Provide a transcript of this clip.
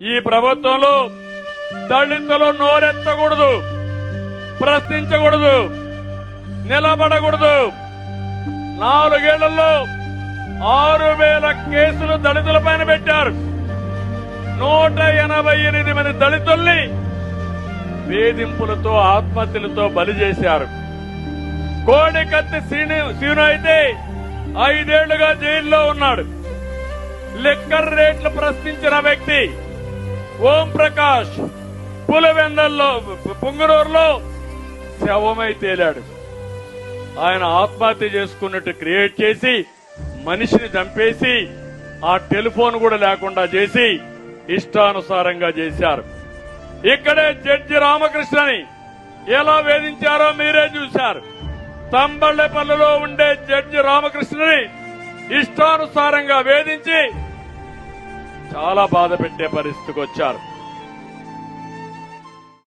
ఈ ప్రభుత్వంలో దళితులు నోరెత్తకూడదు ప్రశ్నించకూడదు నిలబడకూడదు. నాలుగేళ్ళలో ఆరు వేల కేసులు దళితుల పైన పెట్టారు. నూట ఎనభై ఎనిమిది మంది దళితుల్ని వేధింపులతో ఆత్మహత్యలతో బలి చేశారు. కోడికత్తి శ్రీను శ్రీను అయితే ఐదేళ్ళుగా జైల్లో ఉన్నాడు. లిక్కర్ రేట్లు ప్రశ్నించిన వ్యక్తి ఓం ప్రకాష్. పులివెందల్లో పుంగనూరులో శవమై తేలాడు. ఆయన ఆత్మహత్య చేసుకున్నట్టు క్రియేట్ చేసి మనిషిని చంపేసి ఆ టెలిఫోన్ కూడా లేకుండా చేసి ఇష్టానుసారంగా చేశారు. ఇక్కడే జడ్జి రామకృష్ణని ఎలా వేధించారో మీరే చూశారు. తంబళ్ళపల్లిలో ఉండే జడ్జి రామకృష్ణని ఇష్టానుసారంగా వేధించి చాలా బాధ పెట్టే పరిస్థితికి వచ్చారు.